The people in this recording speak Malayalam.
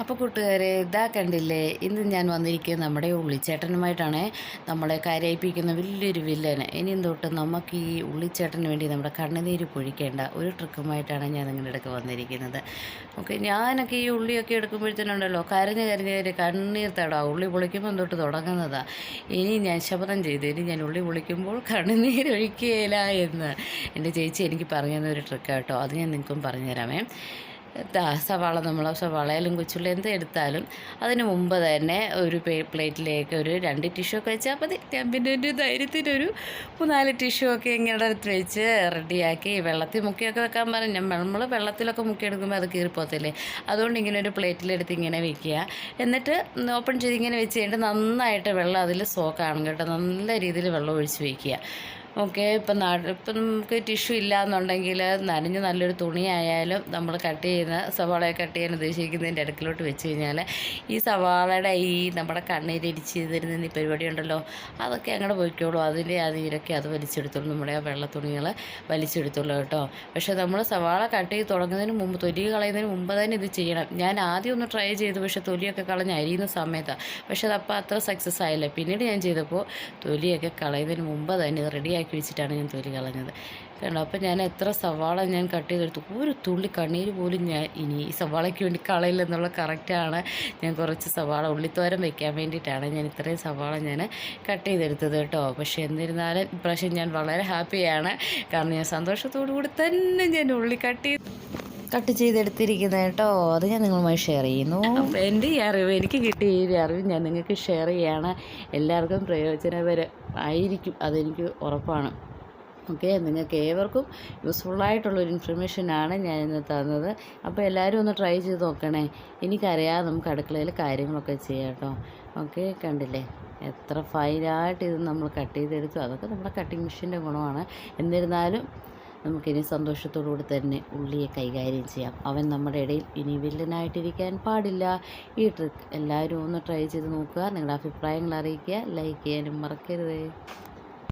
അപ്പോൾ കൂട്ടുകാരെ ഇതാ കണ്ടില്ലേ? ഇന്ന് ഞാൻ വന്നിരിക്കുന്നത് നമ്മുടെ ഉള്ളിച്ചേട്ടനുമായിട്ടാണ്. നമ്മളെ കരയിപ്പിക്കുന്ന വലിയൊരു വില്ലന്. ഇനിയും തൊട്ട് നമുക്ക് ഈ ഉള്ളിച്ചേട്ടന് വേണ്ടി നമ്മുടെ കണ്ണുനീര് പൊഴിക്കേണ്ട ഒരു ട്രിക്കുമായിട്ടാണ് ഞാൻ നിങ്ങളുടെ അടുക്ക് വന്നിരിക്കുന്നത്. ഓക്കെ ഞാനൊക്കെ ഈ ഉള്ളിയൊക്കെ എടുക്കുമ്പോഴത്തേനുണ്ടല്ലോ കരഞ്ഞ് കരഞ്ഞ് കണ്ണീർ തടാ. ഉള്ളി പൊളിക്കുമ്പോൾ തൊട്ട് തുടങ്ങുന്നതാണ് ഇനി ഞാൻ ശപഥം ചെയ്തു. ഇനി ഞാൻ ഉള്ളി പൊളിക്കുമ്പോൾ കണ്ണുനീര് ഒഴിക്കുകയില്ല എന്ന്. എന്റെ ചേച്ചി എനിക്ക് പറഞ്ഞു തന്ന ഒരു ട്രിക്കാട്ടോ. അത് ഞാൻ നിങ്ങൾക്കും പറഞ്ഞു തരാമേ ദാ സവാള നമ്മൾ സവാളയിലും കൊച്ചുള്ളി എന്ത് എടുത്താലും അതിന് മുമ്പ് തന്നെ ഒരു പ്ലേറ്റിലേക്ക് ഒരു രണ്ട് ടിഷ്യൂ ഒക്കെ വെച്ചാൽ മതി. ഞാൻ പിന്നെ ഒരു ധൈര്യത്തിനൊരു മൂന്നാൽ ടിഷ്യൂ ഒക്കെ ഇങ്ങനെ എടുത്ത് വെച്ച് റെഡിയാക്കി വെള്ളത്തിൽ മുക്കിയൊക്കെ വെക്കാൻ പറഞ്ഞു. നമ്മൾ വെള്ളത്തിലൊക്കെ മുക്കിയെടുക്കുമ്പോൾ അത് കീറിപ്പോത്തില്ലേ അതുകൊണ്ട് ഇങ്ങനെ ഒരു പ്ലേറ്റിലെടുത്ത് ഇങ്ങനെ വെക്കുക. എന്നിട്ട് ഓപ്പൺ ചെയ്ത് ഇങ്ങനെ വെച്ച് കഴിഞ്ഞിട്ട് നന്നായിട്ട് വെള്ളം അതിൽ സോക്കാണ് കേട്ടോ. നല്ല രീതിയിൽ വെള്ളം ഒഴിച്ച് വയ്ക്കുക ഓക്കെ ഇപ്പം ഇപ്പം നമുക്ക് ടിഷ്യൂ ഇല്ലയെന്നുണ്ടെങ്കിൽ നനഞ്ഞ് നല്ലൊരു തുണിയായാലും നമ്മൾ കട്ട് ചെയ്യുന്ന സവാളയെ കട്ട് ചെയ്യാൻ ഉദ്ദേശിക്കുന്നതിന്റെ അടുക്കിലോട്ട് വെച്ച് കഴിഞ്ഞാൽ ഈ സവാളയുടെ ഈ നമ്മുടെ കണ്ണീരിടിച്ച് തരുന്ന ഈ പരിപാടി ഉണ്ടല്ലോ അതൊക്കെ അങ്ങോട്ട് പോയിക്കോളൂ. അതിന്റെ നീരൊക്കെ അത് വലിച്ചെടുത്തോളൂ. നമ്മുടെ ആ വെള്ള തുണികൾ വലിച്ചെടുത്തോളൂ കേട്ടോ. പക്ഷേ നമ്മൾ സവാള കട്ട് ചെയ്ത് തുടങ്ങുന്നതിന് മുമ്പ് തൊലി കളയുന്നതിന് മുമ്പ് തന്നെ ഇത് ചെയ്യണം. ഞാൻ ആദ്യം ഒന്ന് ട്രൈ ചെയ്തു പക്ഷേ തൊലിയൊക്കെ കളഞ്ഞ് അരിയുന്ന സമയത്താണ് പക്ഷേ അതപ്പോൾ അത്ര സക്സസ് ആയില്ല. പിന്നീട് ഞാൻ ചെയ്തപ്പോൾ തൊലിയൊക്കെ കളയുന്നതിന് മുമ്പ് തന്നെ ഇത് റെഡിയാക്കി വെച്ചിട്ടാണ് ഞാൻ തൊലി കളഞ്ഞത്. കണ്ടോ? അപ്പോൾ ഞാൻ എത്ര സവാള ഞാൻ കട്ട് ചെയ്തെടുത്തു. ഒരു തുള്ളി കണ്ണീര് പോലും ഞാൻ ഇനി ഈ സവാളയ്ക്ക് വേണ്ടി കളയില്ലെന്നുള്ള കറക്റ്റാണ് ഞാൻ കുറച്ച് സവാള ഉള്ളിത്തോരം വെക്കാൻ വേണ്ടിയിട്ടാണ് ഞാൻ ഇത്രയും സവാള ഞാൻ കട്ട് ചെയ്തെടുത്തത് കേട്ടോ. പക്ഷേ എന്നിരുന്നാലും ഇപ്രാവശ്യം ഞാൻ വളരെ ഹാപ്പിയാണ് കാരണം ഞാൻ സന്തോഷത്തോടു കൂടി തന്നെ ഞാൻ ഉള്ളി കട്ട് ചെയ്ത്. കട്ട് ചെയ്തെടുത്തിരിക്കുന്നത് കേട്ടോ. അത് ഞാൻ നിങ്ങളുമായി ഷെയർ ചെയ്യുന്നു. എന്റെ ഈ അറിവ് എനിക്ക് കിട്ടിയ ഈ അറിവ് ഞാൻ നിങ്ങൾക്ക് ഷെയർ ചെയ്യാണ്. എല്ലാവർക്കും പ്രയോജനപരം ആയിരിക്കും അതെനിക്ക് ഉറപ്പാണ്. ഓക്കെ നിങ്ങൾക്ക് ഏവർക്കും യൂസ്ഫുള്ളായിട്ടുള്ളൊരു ഇൻഫർമേഷനാണ് ഞാൻ ഇന്ന് തന്നത്. അപ്പോൾ എല്ലാവരും ഒന്ന് ട്രൈ ചെയ്ത് നോക്കണേ. എനിക്കറിയാതെ നമുക്ക് അടുക്കളയിൽ കാര്യങ്ങളൊക്കെ ചെയ്യാം കേട്ടോ. ഓക്കെ കണ്ടില്ലേ? എത്ര ഫൈനായിട്ട് ഇത് നമ്മൾ കട്ട് ചെയ്തെടുത്തു. അതൊക്കെ നമ്മുടെ കട്ടിങ് മെഷീന്റെ ഗുണമാണ്. എന്നിരുന്നാലും നമുക്കിനി സന്തോഷത്തോടുകൂടി തന്നെ ഉള്ളിയെ കൈകാര്യം ചെയ്യാം. അവൻ നമ്മുടെ ഇടയിൽ ഇനി വില്ലനായിട്ടിരിക്കാൻ പാടില്ല. ഈ ട്രിക്ക് എല്ലാവരും ഒന്ന് ട്രൈ ചെയ്ത് നോക്കുക. നിങ്ങളുടെ അഭിപ്രായങ്ങൾ അറിയിക്കുക. ലൈക്ക് ചെയ്യാനും മറക്കരുത്.